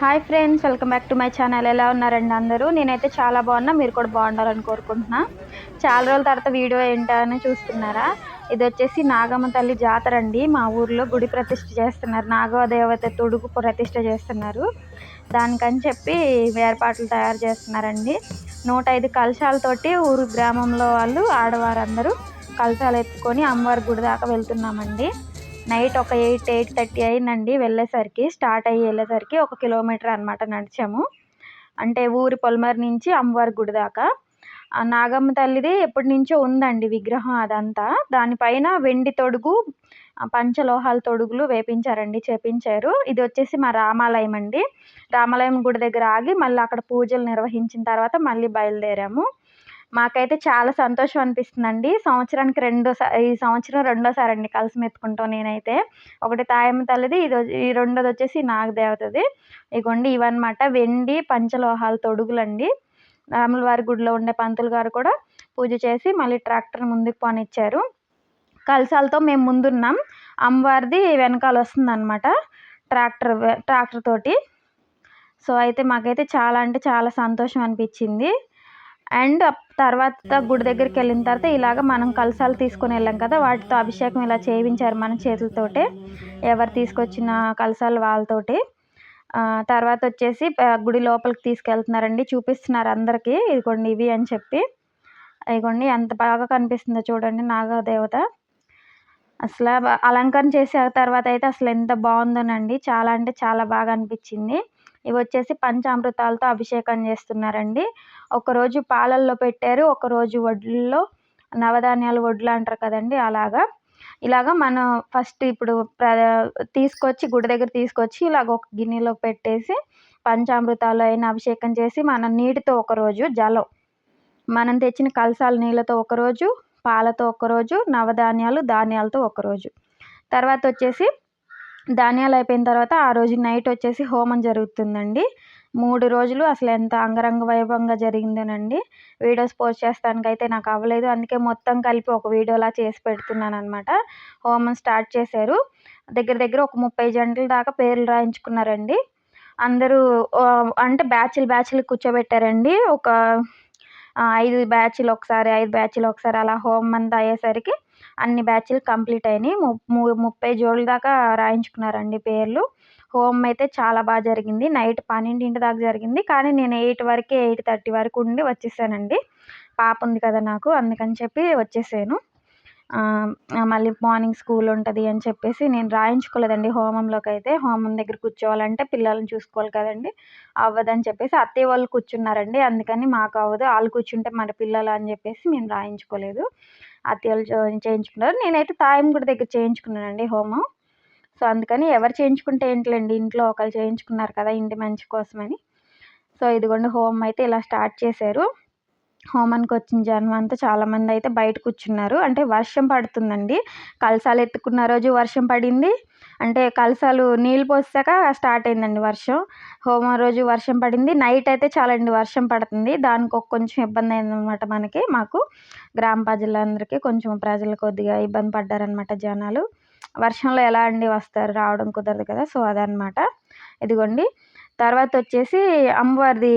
Hi friends welcome back to my channel ఎలా ఉన్నారండి అందరూ? నేనైతే చాలా బాగున్నా మీరు కూడా బాగుండాలని కోరుకుంటున్నా. చాలా రోజుల తర్వాత వీడియో ఏంటని చూస్తున్నారా? ఇది వచ్చేసి నాగమ్మ తల్లి జాతర అండి. మా ఊర్లో గుడి ప్రతిష్ఠ చేస్తున్నారు. నాగదేవత తొడుగు ప్రతిష్ఠ చేస్తున్నారు. దానికని చెప్పి ఏర్పాట్లు తయారు చేస్తున్నారండి. నూట ఐదు కలశాలతోటి ఊరు గ్రామంలో వాళ్ళు ఆడవారందరూ కలశాలు ఎత్తుకొని అమ్మవారి గుడి దాకా వెళ్తున్నామండి. నైట్ ఒక ఎయిట్ ఎయిట్ థర్టీ అయిందండి. వెళ్ళేసరికి స్టార్ట్ అయ్యి వెళ్ళేసరికి ఒక కిలోమీటర్ అనమాట నడిచాము. అంటే ఊరి పొలమరి నుంచి అమ్మవారి గుడి దాకా. ఆ నాగమ్మ తల్లిది ఎప్పటి నుంచో ఉందండి విగ్రహం అదంతా. దానిపైన వెండి తొడుగు పంచలోహాల తొడుగులు వేపించారండి చేపించారు. ఇది వచ్చేసి మా రామాలయం అండి. రామాలయం గుడి దగ్గర ఆగి మళ్ళీ అక్కడ పూజలు నిర్వహించిన తర్వాత మళ్ళీ బయలుదేరాము. మాకైతే చాలా సంతోషం అనిపిస్తుందండి. సంవత్సరానికి రెండోసారి ఈ సంవత్సరం రెండోసారి అండి కలిసి మెత్తుకుంటాం నేనైతే. ఒకటి తాయమ్మ తల్లిది ఇది ఈ రెండోది వచ్చేసి నాగదేవతది. ఇగోండి ఇవన్నమాట. వెండి పంచలోహాల తొడుగులండి. రాములవారి గుడిలో ఉండే పంతులు గారు కూడా పూజ చేసి మళ్ళీ ట్రాక్టర్ ముందుకు పోనిచ్చారు. కలసాలతో మేము ముందున్నాం. అమ్మవారిది వెనకాల వస్తుందన్నమాట ట్రాక్టర్ ట్రాక్టర్ తోటి. సో అయితే మాకైతే చాలా అంటే చాలా సంతోషం అనిపించింది. అండ్ తర్వాత గుడి దగ్గరికి వెళ్ళిన తర్వాత ఇలాగ మనం కలసాలు తీసుకొని వెళ్ళాం కదా వాటితో అభిషేకం ఇలా చేయించారు మన చేతులతోటే ఎవరు తీసుకొచ్చిన కలసాలు వాళ్ళతోటి. తర్వాత వచ్చేసి గుడి లోపలికి తీసుకెళ్తున్నారండి చూపిస్తున్నారు అందరికీ ఇదిగోండి ఇవి అని చెప్పి. ఇదిగోండి ఎంత బాగా కనిపిస్తుందో చూడండి నాగదేవత. అసలు అలంకరణ చేసే తర్వాత అయితే అసలు ఎంత బాగుందోనండి చాలా అంటే చాలా బాగా అనిపించింది. ఇవి వచ్చేసి పంచామృతాలతో అభిషేకం చేస్తున్నారండి. ఒకరోజు పాలల్లో పెట్టారు ఒకరోజు వడ్లలో నవధాన్యాలు వడ్లు అంటారు కదండి అలాగా. ఇలాగ మనం ఫస్ట్ ఇప్పుడు తీసుకొచ్చి గుడి దగ్గర తీసుకొచ్చి ఇలాగ ఒక గిన్నెలో పెట్టేసి పంచామృతాలు అయిన అభిషేకం చేసి మనం నీటితో ఒకరోజు జలం. మనం తెచ్చిన కలసాల నీళ్ళతో ఒకరోజు పాలతో ఒకరోజు నవధాన్యాలు ధాన్యాలతో ఒకరోజు. తర్వాత వచ్చేసి ధాన్యాలు అయిపోయిన తర్వాత ఆ రోజు నైట్ వచ్చేసి హోమం జరుగుతుందండి. మూడు రోజులు అసలు ఎంత అంగరంగ వైభవంగా జరిగిందోనండి. వీడియోస్ పోస్ట్ చేస్తానికి అయితే నాకు అవ్వలేదు. అందుకే మొత్తం కలిపి ఒక వీడియోలా చేసి పెడుతున్నాను అనమాట హోమం స్టార్ట్ చేశారు. దగ్గర దగ్గర ఒక ముప్పై జంటల దాకా పేర్లు రాయించుకున్నారండి. అందరూ అంటే బ్యాచ్లు బ్యాచ్లు కూర్చోబెట్టారండి. ఒక ఐదు బ్యాచ్లు ఒకసారి ఐదు బ్యాచ్లు ఒకసారి అలా హోమం అంతా అయ్యేసరికి అన్ని బ్యాచ్లు కంప్లీట్ అయినాయి. ము ముప్పై జోడల దాకా రాయించుకున్నారండి పేర్లు. హోమం అయితే చాలా బాగా జరిగింది. నైట్ పన్నెండింటి దాకా జరిగింది. కానీ నేను ఎయిట్ వరకే ఎయిట్ థర్టీ వరకు ఉండి వచ్చేసానండి. పాప ఉంది కదా నాకు అందుకని చెప్పి వచ్చేసాను. మళ్ళీ మార్నింగ్ స్కూల్ ఉంటుంది అని చెప్పేసి నేను రాయించుకోలేదండి హోమంలోకి అయితే. హోమం దగ్గర కూర్చోవాలంటే పిల్లల్ని చూసుకోవాలి కదండి. అవ్వదని చెప్పేసి అత్తయ్య వాళ్ళు కూర్చున్నారండి. అందుకని మాకు అవ్వదు. వాళ్ళు కూర్చుంటే మన పిల్లలు అని చెప్పేసి మేము రాయించుకోలేదు. అత్తయ్య చేయించుకున్నారు. నేనైతే తాయం దగ్గర చేయించుకున్నానండి హోమం. సో అందుకని ఎవరు చేయించుకుంటే ఏంటిలేండి? ఇంట్లో ఒకరు చేయించుకున్నారు కదా ఇంటి మంచి కోసమని. సో ఇదిగోండి హోమం అయితే ఇలా స్టార్ట్ చేశారు. హోమానికి వచ్చిన జనం అంతా చాలామంది అయితే బయట కూర్చున్నారు. అంటే వర్షం పడుతుందండి. కలసాలు ఎత్తుకున్న రోజు వర్షం పడింది. అంటే కలసాలు నీళ్ళు పోసాక స్టార్ట్ అయిందండి వర్షం. హోమం రోజు వర్షం పడింది. నైట్ అయితే చాలా అండి వర్షం పడుతుంది. దానికి ఒక కొంచెం ఇబ్బంది అయిందనమాట మనకి మాకు. గ్రామ ప్రజలందరికీ కొంచెం ప్రజలు కొద్దిగా ఇబ్బంది పడ్డారనమాట జనాలు. వర్షంలో ఎలా అండి వస్తారు? రావడం కుదరదు కదా? సో అదనమాట ఇదిగోండి. తర్వాత వచ్చేసి అమ్మవారిది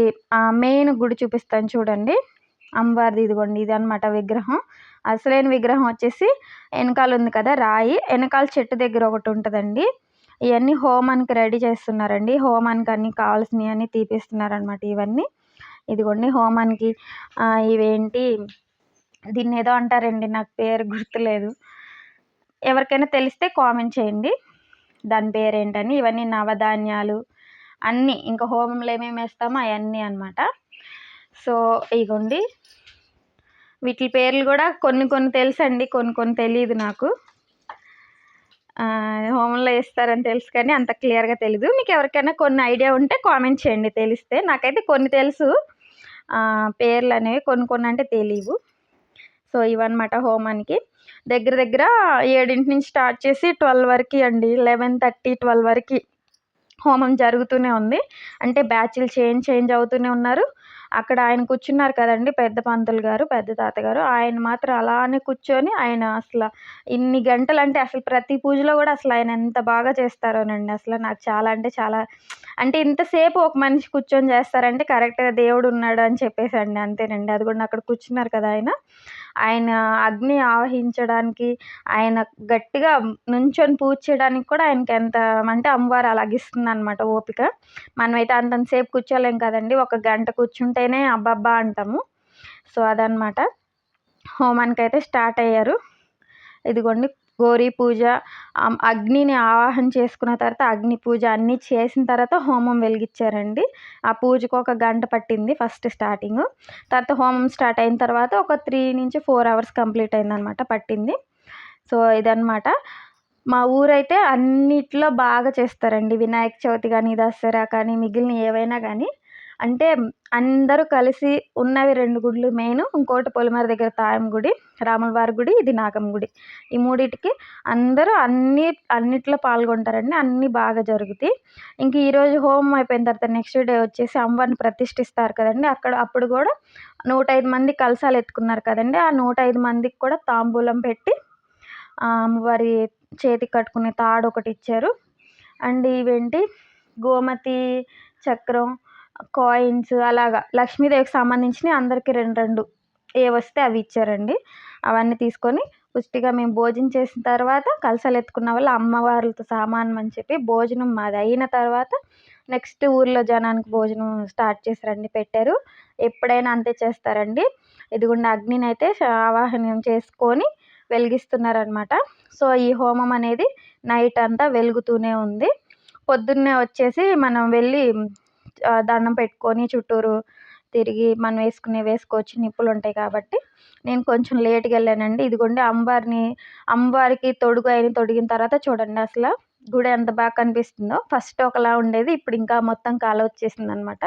మెయిన్ గుడి చూపిస్తాను చూడండి. అమ్మవారిది ఇదిగోండి ఇది అనమాట విగ్రహం. అసలైన విగ్రహం వచ్చేసి వెనకాల ఉంది కదా రాయి. వెనకాల చెట్టు దగ్గర ఒకటి ఉంటుందండి. ఇవన్నీ హోమానికి రెడీ చేస్తున్నారండి. హోమానికి అన్నీ కావాల్సినవి అన్నీ తీపిస్తున్నారనమాట ఇవన్నీ. ఇదిగోండి హోమానికి ఇవేంటి దీన్ని ఏదో అంటారండి నాకు పేరు గుర్తులేదు. ఎవరికైనా తెలిస్తే కామెంట్ చేయండి. దాని పేరు ఏంటని ఇవన్నీ నవధాన్యాలు అన్నీ ఇంకా హోమంలో ఏమేమి వేస్తామో అవన్నీ అనమాట సో ఇగోండి వీటి పేర్లు కూడా కొన్ని కొన్ని తెలుసండి కొన్ని కొన్ని తెలియదు నాకు. హోమంలో వేస్తారని తెలుసు కానీ అంత క్లియర్గా తెలీదు. మీకు ఎవరికైనా కొన్ని ఐడియా ఉంటే కామెంట్ చేయండి తెలిస్తే. నాకైతే కొన్ని తెలుసు. పేర్లు అనేవి కొన్ని కొన్ని అంటే తెలియవు సో ఇవన్నమాట హోమానికి దగ్గర దగ్గర ఏడింటి నుంచి స్టార్ట్ చేసి ట్వెల్వ్ వరకు అండి లెవెన్ థర్టీ ట్వెల్వ్ వరకు. హోమం జరుగుతూనే ఉంది. అంటే బ్యాచ్లు చేంజ్ చేంజ్ అవుతూనే ఉన్నారు. అక్కడ ఆయన కూర్చున్నారు కదండి పెద్ద పంతులు గారు పెద్ద తాతగారు ఆయన మాత్రం అలానే కూర్చొని ఆయన అసలు ఇన్ని గంటలు అంటే అసలు ప్రతి పూజలో కూడా అసలు ఆయన ఎంత బాగా చేస్తారోనండి. అసలు నాకు చాలా అంటే చాలా అంటే ఇంతసేపు ఒక మనిషి కూర్చొని చేస్తారంటే కరెక్ట్గా దేవుడు ఉన్నాడు అని చెప్పేసి అండి అంతేనండి. అది కూడా అక్కడ కూర్చున్నారు కదా ఆయన. ఆయన అగ్ని ఆవహించడానికి ఆయన గట్టిగా నుంచొని పూజ చేయడానికి కూడా ఆయనకి ఎంత అంటే అమ్మవారు అలాగిస్తుంది అనమాట ఓపిక. మనమైతే అంతంతసేపు కూర్చోలేం కదండి. ఒక గంట కూర్చుంటేనే అబ్బబ్బా అంటాము. సో అదనమాట హోమానికి అయితే స్టార్ట్ అయ్యారు. ఇదిగోండి గౌరీ పూజ అగ్నిని ఆవాహన చేసుకున్న తర్వాత అగ్ని పూజ అన్నీ చేసిన తర్వాత హోమం వెలిగించారండి. ఆ పూజకు ఒక గంట పట్టింది ఫస్ట్ స్టార్టింగ్. తర్వాత హోమం స్టార్ట్ అయిన తర్వాత ఒక త్రీ నుంచి ఫోర్ అవర్స్ కంప్లీట్ అయిందనమాట పట్టింది. సో ఇదనమాట. మా ఊరైతే అన్నిట్లో బాగా చేస్తారండి. వినాయక చవితి కానీ దసరా కానీ మిగిలిన ఏవైనా కానీ అంటే అందరూ కలిసి ఉన్నవి రెండు గుడులు మెయిన్. ఇంకోటి పొలిమేర దగ్గర తాయం గుడి రాములవారి గుడి ఇది నాగమ్మ గుడి. ఈ మూడింటికి అందరూ అన్ని అన్నిట్లో పాల్గొంటారండి. అన్నీ బాగా జరుగుతాయి. ఇంక ఈరోజు హోమం అయిపోయిన తర్వాత నెక్స్ట్ డే వచ్చేసి అమ్మవారిని ప్రతిష్ఠిస్తారు కదండి. అక్కడ అప్పుడు కూడా నూట ఐదు మంది కలసాలు ఎత్తుకున్నారు కదండి. ఆ నూట ఐదు మందికి కూడా తాంబూలం పెట్టి అమ్మవారి చేతికి కట్టుకునే తాడు ఒకటి ఇచ్చారు. అండ్ ఇవేంటి? గోమతి చక్రం కాయిన్స్ అలాగా లక్ష్మీదేవికి సంబంధించినవి అందరికీ రెండు రెండు ఏ వస్తే అవి ఇచ్చారండి. అవన్నీ తీసుకొని పుష్టిగా మేము భోజనం చేసిన తర్వాత కలసలు ఎత్తుకున్న వాళ్ళు అమ్మవార్లతో సామానం అని చెప్పి భోజనం మాది అయిన తర్వాత నెక్స్ట్ ఊర్లో జనానికి భోజనం స్టార్ట్ చేశారండి పెట్టారు. ఎప్పుడైనా అంతే చేస్తారండి. ఇదిగుండా అగ్నిని అయితే ఆవాహనం చేసుకొని వెలిగిస్తున్నారనమాట. సో ఈ హోమం అనేది నైట్ అంతా వెలుగుతూనే ఉంది. పొద్దున్నే వచ్చేసి మనం వెళ్ళి దండం పెట్టుకొని చుట్టూరు తిరిగి మనం వేసుకునే వేసుకోవచ్చు నిప్పులు ఉంటాయి కాబట్టి. నేను కొంచెం లేట్గా వెళ్ళానండి. ఇదిగోండి అమ్మవారిని అమ్మవారికి తొడుగు అయిన తొడిగిన తర్వాత చూడండి అసలు గుడి ఎంత బాగా కనిపిస్తుందో. ఫస్ట్ ఒకలా ఉండేది ఇప్పుడు ఇంకా మొత్తం కాల వచ్చేసింది అనమాట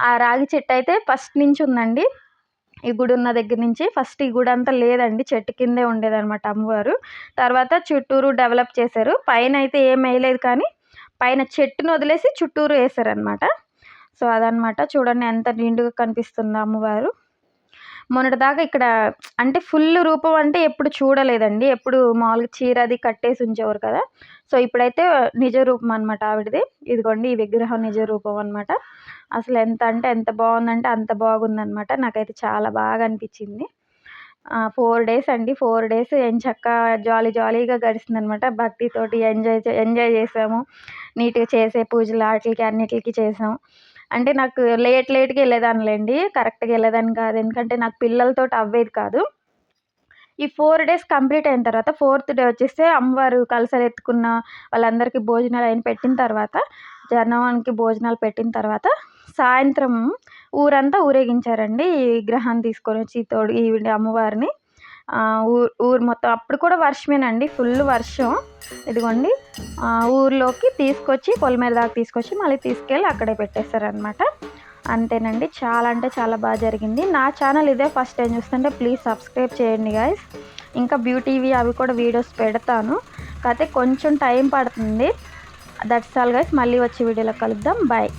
ఆ రాగి చెట్టు అయితే ఫస్ట్ నుంచి ఉందండి. ఈ గుడి ఉన్న దగ్గర నుంచి ఫస్ట్ ఈ గుడి అంతా లేదండి చెట్టు కిందే ఉండేదన్నమాట అమ్మవారు తర్వాత చుట్టూరు డెవలప్ చేశారు. పైన అయితే ఏం వేయలేదు కానీ పైన చెట్టును వదిలేసి చుట్టూరు వేశారనమాట. సో అదనమాట చూడండి ఎంత నిండుగా కనిపిస్తుందో అమ్మవారు. మొన్నటిదాకా ఇక్కడ అంటే ఫుల్ రూపం అంటే ఎప్పుడు చూడలేదండి. ఎప్పుడు మామూలుగా చీర అది కట్టేసి ఉంచేవారు కదా. సో ఇప్పుడైతే నిజ రూపం అనమాట ఆవిడది. ఇదిగోండి ఈ విగ్రహం నిజ రూపం అనమాట అసలు ఎంత అంటే ఎంత బాగుందంటే అంత బాగుందనమాట నాకైతే చాలా బాగా అనిపించింది. ఫోర్ డేస్ అండి. ఫోర్ డేస్ చక్క జాలీ జాలీగా గడిచింది అనమాట భక్తితోటి ఎంజాయ్ ఎంజాయ్ చేసాము. నీట్గా చేసే పూజలు వాటికి అన్నిటికి చేసాము. అంటే నాకు లేట్ లేట్గా వెళ్ళేదానిలేండి కరెక్ట్గా వెళ్ళేదాన్ని కాదు. ఎందుకంటే నాకు పిల్లలతో అవ్వేది కాదు. ఈ ఫోర్ డేస్ కంప్లీట్ అయిన తర్వాత ఫోర్త్ డే వచ్చేస్తే అమ్మవారు కలసలు ఎత్తుకున్న వాళ్ళందరికీ భోజనాలు అయిన పెట్టిన తర్వాత జనానికి భోజనాలు పెట్టిన తర్వాత సాయంత్రం ఊరంతా ఊరేగించారండి ఈ విగ్రహాన్ని తీసుకొని వచ్చి తోడు ఈ అమ్మవారిని. ఊరు ఊరు మొత్తం. అప్పుడు కూడా వర్షమేనండి. ఫుల్ వర్షం. ఇదిగోండి. ఊర్లోకి తీసుకొచ్చి పొలిమేర దాకా తీసుకొచ్చి మళ్ళీ తీసుకెళ్ళి అక్కడే పెట్టేస్తారనమాట అంతేనండి. చాలా అంటే చాలా బాగా జరిగింది. నా ఛానల్ ఇదే ఫస్ట్ టైం చూస్తుంటే ప్లీజ్ సబ్స్క్రైబ్ చేయండి గాయస్. ఇంకా బ్యూటీవి అవి కూడా వీడియోస్ పెడతాను. కాకపోతే కొంచెం టైం పడుతుంది. దట్స్ ఆల్ గైస్ మళ్ళీ వచ్చే వీడియోలో కలుద్దాం. బాయ్.